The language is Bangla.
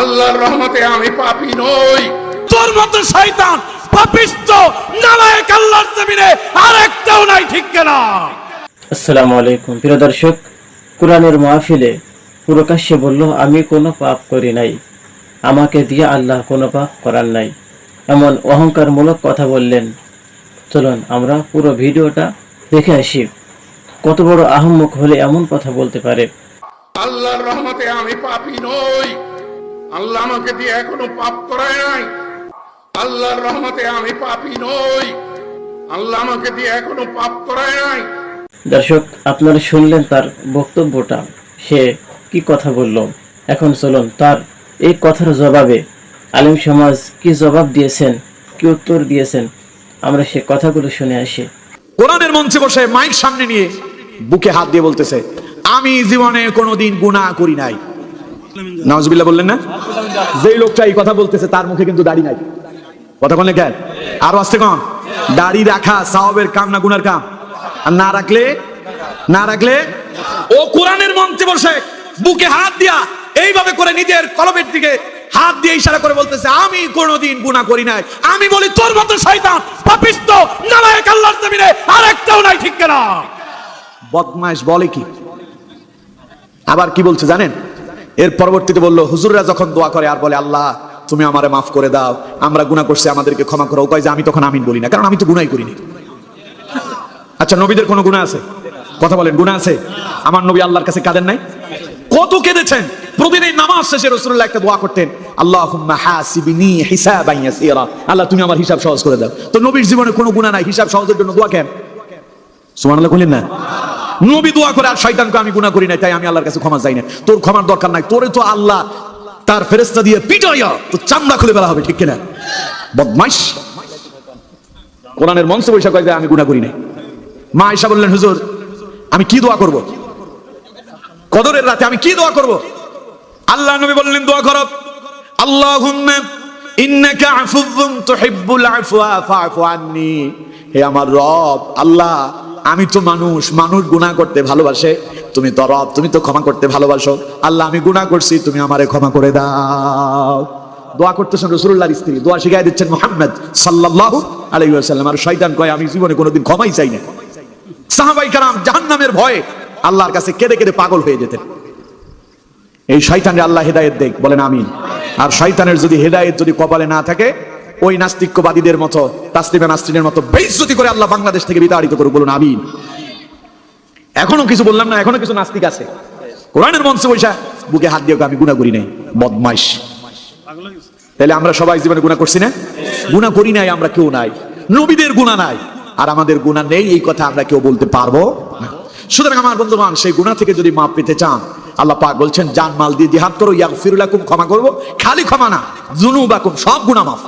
আল্লাহর রহমতে আমি পাপী নই। তোর মতো শয়তান পাপিষ্ট নালায়েক আল্লাহর জমিনে আর একটাও নাই ঠিক কেনা? আসসালামু আলাইকুম। প্রিয় দর্শক কোরআনের মাহফিলে প্রকাশ্যে বলল আমি কোনো পাপ করি নাই। আমাকে দিয়ে আল্লাহ কোনো পাপ করার নাই। এমন অহংকারমূলক কথা বললেন। চলুন আমরা পুরো ভিডিওটা দেখে আসি। কত বড় আহম্মক হলে এমন কথা বলতে পারে। আল্লাহর রহমতে আমি পাপী নই। আল্লাহ আমাকে দিয়ে এখনও পাপ করায় নাই। আল্লাহর রহমতে আমি পাপি নই। আল্লাহ আমাকে দিয়ে এখনও পাপ করায় নাই। দর্শক আপনারা শুনলেন তার বক্তব্যটা। সে কি কথা বলল? এখন চলুন তার এই কথার জবাবে আলিম সমাজ কি জবাব দিয়েছেন কি উত্তর দিয়েছেন আমরা সে কথাগুলো শুনে আসি। কোরআনের মঞ্চে বসে মাইক সামনে নিয়ে বুকে হাত দিয়ে বলতেছে আমি জীবনে কোনোদিন গুনাহ করি নাই। নওয়াজবিল্লাহ বললেন না? যেই লোকটা এই কথা বলতেছে, তার মুখে কিন্তু দাড়ি নাই। কথা বললেন কেন আরও আসতে কম দাড়ি রাখা সাহাবের কাম না গুনার কাম? আর না রাখলে? না রাখলে? ও কোরআনের মঞ্চে বসে বুকে হাত দিয়া এইভাবে করে নিজের কলমের দিকে হাত দিয়ে ইশারা করে বলতেছে, আমি কোনোদিন গুনাহ করি নাই। আমি বলি, তোর মতো শয়তান, পাপিষ্ট, নালায়েক আল্লাহর জমিনে আর একটাও নাই, ঠিক কেনা? বদমাইশ বলে কি? আবার কি বলছে জানেন? এর পরবর্তীতে বলল, হুজুররা যখন দোয়া করে আর বলে, আল্লাহ, তুমি আমারে মাফ করে দাও, আমরা গুনাহ করছি, আমাদেরকে ক্ষমা করো। কয় যে আমি তখন আমিন বলি না, কারণ আমি তো গুনাই করিনি। আচ্ছা নবীদের কোনো গুনাহ আছে? কথা বলেন, গুনাহ আছে? আমার নবী আল্লাহর কাছে কাঁদেন নাই? কত কেঁদেছেন? প্রতিদিন নামাজ শেষে রাসূলুল্লাহ একটা দোয়া করতেন, আল্লাহুম্মা হাসিবনি ইয়াসীরা। আল্লাহ, তুমি আমার হিসাব সহজ করে দাও। তো নবীর জীবনে কোনো গুনাহ নাই, হিসাব সহজের জন্য দোয়া কেন? সুবহানাল্লাহ কইলেন না? নবী দোয়া করে, আর শয়তানকে আমি গুনাহ করি নাই, তাই আমি আল্লাহর কাছে ক্ষমা চাই না তোর ক্ষমার দরকার নাই, তোরে তো আল্লাহ তার ফেরেশতা দিয়ে পিটাইয়া তো চামড়া খুলে ফেলা হবে, ঠিক কিনা? বদমাইশ। কোরআনের মঞ্চে বৈশাখ কয় যে, আমি গুনাহ করি নাই। মা আয়েশা বললেন, হুজুর, আমি কি দোয়া করব? কদরের রাতে আমি কি দোয়া করব? আল্লাহ নবী বললেন, দোয়া করো। আল্লাহুম্মা ইন্নাকা আফুযুন তুহিব্বুল আফওয়া ফাআফু আন্নি। হে আমার রব, আল্লাহ আমি তো মানুষ মানুষ গুনাহ করতে ভালোবাসে। তুমি তো রব, তুমি তো ক্ষমা করতে ভালোবাসো। আল্লাহ, আমি গুনাহ করছি, তুমি আমারে ক্ষমা করে দাও। দোয়া করতেছেন রসুল্লাহর স্ত্রী, দোয়া শিখাই দিচ্ছেন মোহাম্মদ সাল্লাল্লাহু আলাইহি ওয়াসাল্লাম। আর শয়তান কয়, আমি জীবনে কোনোদিন ক্ষমাই চাই না। সাহাবাই কারাম, জাহান্নামের ভয়ে আল্লাহর কাছে কেঁদে কেঁদে পাগল হয়ে যেতেন। এই শয়তানের আল্লাহ হেদায়েত দেখ, বলেন আমি আর শয়তানের যদি হেদায়েত যদি কপালে না থাকে ওই নাস্তিক্যবাদীদের মতো, তাসলিমা নাসরিনের মতো বেইজ্জতি করে আল্লাহ বাংলাদেশ থেকে বিতাড়িত করুক, বলুন আমিন। এখনও কিছু বললাম না, এখনও কিছু নাস্তিক আছে। কোরআনের মঞ্চে বৈশা, বুকে হাত দিয়ে আমি গুণা করি নাই, বদমাইশ। তাহলে আমরা সবাই জীবনে গুণা করছি না? গুণা করি নাই, আমরা কেউ নাই। নবীদের গুণা নাই। আর আমাদের গুণা নেই, এই কথা আমরা কেউ বলতে পারব সুতরাং আমার বন্ধুবান সেই গুণা থেকে যদি মাপ পেতে চান, আল্লাহ পাক বলছেন জান মাল দিয়ে জিহাদ করো ইয়াগফিরুলাকুম ক্ষমা করব। খালি ক্ষমা না জুনুবাকুম সব গুণা মাফ।